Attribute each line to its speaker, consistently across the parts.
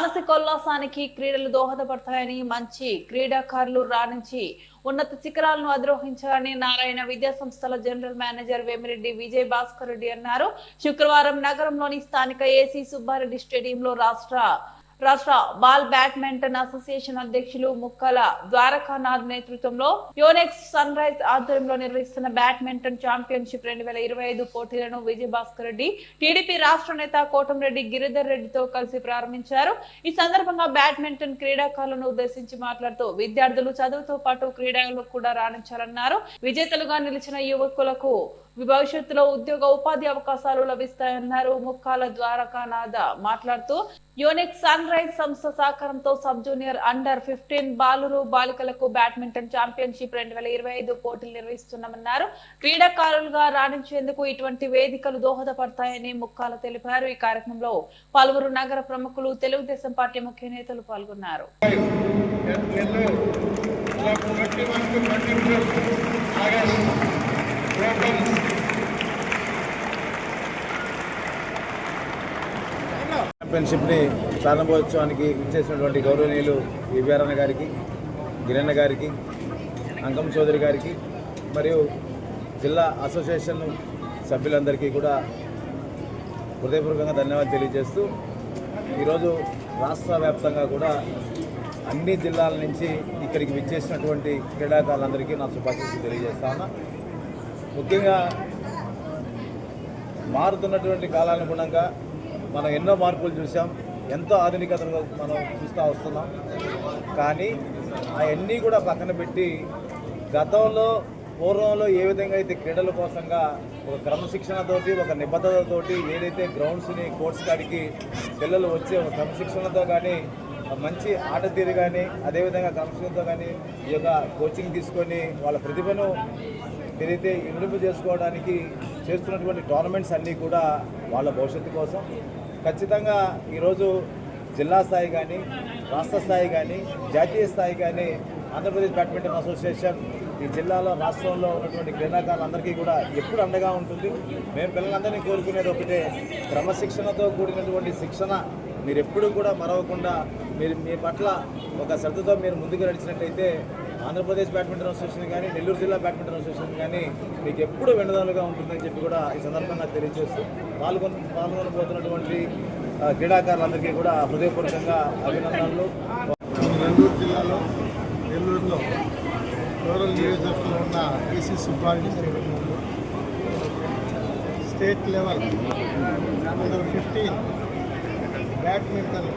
Speaker 1: మానసికోల్లాసానికి క్రీడలు దోహదపడతాయని మంచి క్రీడాకారులు రాణించి ఉన్నత శిఖరాలను అధిరోహించాలని నారాయణ విద్యా సంస్థల జనరల్ మేనేజర్ వేమిరెడ్డి విజయ్ భాస్కర్ రెడ్డి అన్నారు. శుక్రవారం నగరంలోని స్థానిక ఏసీ సుబ్బారెడ్డి స్టేడియంలో రాష్ట్ర రాష్ట్ర బాల్ బ్యాడ్మింటన్ అసోసియేషన్ అధ్యక్షులు ముక్కల ద్వారకానాథ్ నేతృత్వంలో యోనెక్స్ సన్ రైజ్ ఆధ్వర్యంలో నిర్వహిస్తున్న బ్యాడ్మింటన్ ఛాంపియన్షిప్ రెండు వేల ఇరవై ఐదు పోటీలను విజయభాస్కర్ రెడ్డి టీడీపీ రాష్ట్ర నేత కోటంరెడ్డి గిరిధర్ రెడ్డితో కలిసి ప్రారంభించారు. ఈ సందర్భంగా బ్యాడ్మింటన్ క్రీడాకారులను ఉద్దేశించి మాట్లాడుతూ విద్యార్థులు చదువుతో పాటు క్రీడలు కూడా రాణించాలన్నారు. విజేతలుగా నిలిచిన యువకులకు భవిష్యత్తులో ఉద్యోగ ఉపాధి అవకాశాలు లభిస్తాయన్నారు ముక్కాల ద్వారకానాథ. మాట్లాడుతూ యూనిక్ సన్ రైజ్ సంస్థ సహకారంతో సబ్ జూనియర్ అండర్ ఫిఫ్టీన్ బాలురు బాలికలకు బ్యాడ్మింటన్ ఛాంపియన్షిప్ రెండు వేల ఇరవై ఐదు పోటీలు నిర్వహిస్తున్నామన్నారు. క్రీడాకారులుగా రాణించేందుకు ఇటువంటి వేదికలు దోహదపడతాయని ముక్కాల తెలిపారు. ఈ కార్యక్రమంలో పలువురు నగర ప్రముఖులు తెలుగుదేశం పార్టీ ముఖ్య నేతలు పాల్గొన్నారు.
Speaker 2: నెల్లూరు ప్రోగ్రామ్స్
Speaker 3: ప్రారంభోత్సవానికి ఇచ్చేసినటువంటి గౌరవనీయులు వివిఆర్ఎన్ గారికి గిరన్న గారికి అంకం చౌదరి గారికి మరియు జిల్లా అసోసియేషన్ సభ్యులందరికీ కూడా హృదయపూర్వకంగా ధన్యవాదాలు తెలియజేస్తూ ఈరోజు రాష్ట్ర వ్యాప్తంగా కూడా అన్ని జిల్లాల నుంచి ఇక్కడికి విచ్చేసినటువంటి క్రీడాకారులందరికీ నా శుభాకాంక్షలు తెలియజేస్తాను ముఖ్యంగా మారుతున్నటువంటి కాలానుగుణంగా మనం ఎన్నో మార్పులు చూసాం ఎంతో ఆధునికతను మనం చూస్తూ వస్తున్నాం. కానీ అవన్నీ కూడా పక్కన పెట్టి గతంలో పూర్వంలో ఏ విధంగా అయితే క్రీడల కోసంగా ఒక క్రమశిక్షణతోటి ఒక నిబద్ధతతోటి ఏదైతే గ్రౌండ్స్ని కోర్ట్స్ కాడికి పిల్లలు వచ్చి ఒక క్రమశిక్షణతో కానీ మంచి ఆట తీరు కానీ అదేవిధంగా క్రమశిక్షణతో కానీ ఈ యొక్క కోచింగ్ తీసుకొని వాళ్ళ ప్రతిభను ఏదైతే ఇనుపు చేసుకోవడానికి చేస్తున్నటువంటి టోర్నమెంట్స్ అన్నీ కూడా వాళ్ళ భవిష్యత్తు కోసం ఖచ్చితంగా ఈరోజు జిల్లా స్థాయి కానీ రాష్ట్ర స్థాయి కానీ జాతీయ స్థాయి కానీ ఆంధ్రప్రదేశ్ బ్యాడ్మింటన్ అసోసియేషన్ ఈ జిల్లాలో రాష్ట్రంలో ఉన్నటువంటి క్రీడాకారులందరికీ కూడా ఎప్పుడు అండగా ఉంటుంది. మేము పిల్లలందరినీ కోరుకునేది ఒకటే క్రమశిక్షణతో కూడినటువంటి శిక్షణ మీరు ఎప్పుడూ కూడా మరవకుండా మీరు మీ పట్ల ఒక శ్రద్ధతో మీరు ముందుకు నడిచినట్టయితే ఆంధ్రప్రదేశ్ బ్యాడ్మింటన్ అసోసియేషన్ కానీ నెల్లూరు జిల్లా బ్యాడ్మింటన్ అసోసియేషన్ కానీ మీకు ఎప్పుడు వెండుదలుగా ఉంటుందని చెప్పి కూడా ఈ సందర్భంగా తెలియజేస్తూ పాల్గొన పాల్గొనబోతున్నటువంటి క్రీడాకారులందరికీ కూడా హృదయపూర్వకంగా అభినందనలు.
Speaker 2: నెల్లూరు జిల్లాలో నెల్లూరులో రూరల్ నియోజకవర్గంలో ఉన్న EC Subbareddy state level fifteen badminton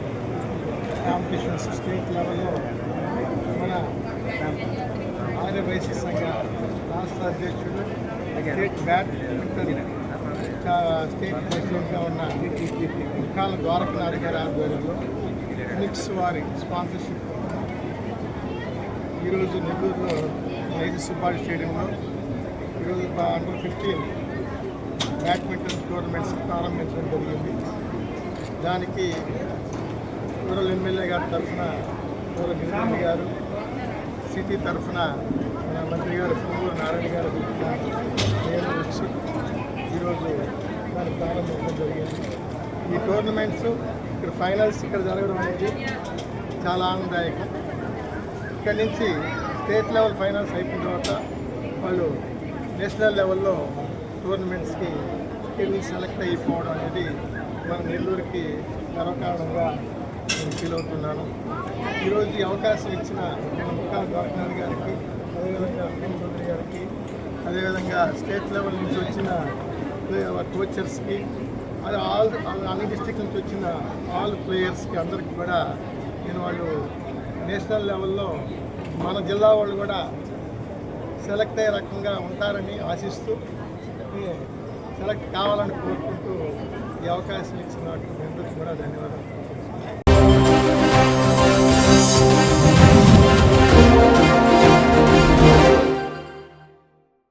Speaker 2: competitions state లెవెల్లో మన ఆర్యవైశ్య సంఘ రాష్ట్ర అధ్యక్షుడు స్టేట్ బ్యాడ్మింటన్ స్టేట్ ప్రెసిడెంట్గా ఉన్న ముఖాల ద్వారకనాథ్ గారి ఆధ్వర్యంలో నిక్స్ వారి స్పాన్సర్షిప్. ఈరోజు నెల్లూరులో ఐదు సుబ్బాడి స్టేడియంలో ఈరోజు అండర్ ఫిఫ్టీన్ బ్యాడ్మింటన్ టోర్నమెంట్స్ ప్రారంభించడం జరిగింది. దానికి రూరల్ ఎమ్మెల్యే గారి తరఫున రూరల్ గిరిజన గారు సిటీ తరఫున మంత్రి గారు పువ్వుల నారాయణ గారు నేను వచ్చి ఈరోజు దాన్ని ప్రారంభించడం జరిగింది. ఈ టోర్నమెంట్స్ ఇక్కడ ఫైనల్స్ ఇక్కడ జరగడం అనేది చాలా ఆనందదాయకం. ఇక్కడి నుంచి స్టేట్ లెవెల్ ఫైనల్స్ అయిపోయిన తర్వాత వాళ్ళు నేషనల్ లెవెల్లో టోర్నమెంట్స్కి వెళ్ళి సెలెక్ట్ అయిపోవడం అనేది మన నెల్లూరుకి గర్వకారణంగా ఫీల్ అవుతున్నాను. ఈరోజు ఈ అవకాశం ఇచ్చిన మన గవర్నర్ గారికి అదేవిధంగా అరవింద్ చౌదరి గారికి అదేవిధంగా స్టేట్ లెవెల్ నుంచి వచ్చిన కోచర్స్కి అది ఆల్ అన్ని డిస్టిక్ నుంచి వచ్చిన ఆల్ ప్లేయర్స్కి అందరికీ కూడా నేను వాళ్ళు నేషనల్ లెవెల్లో మన జిల్లా వాళ్ళు కూడా సెలెక్ట్ అయ్యే రకంగా ఉంటారని ఆశిస్తూ సెలెక్ట్ కావాలని కోరుకుంటూ ఈ అవకాశం ఇచ్చిన వాటికి అందరికీ కూడా ధన్యవాదాలు.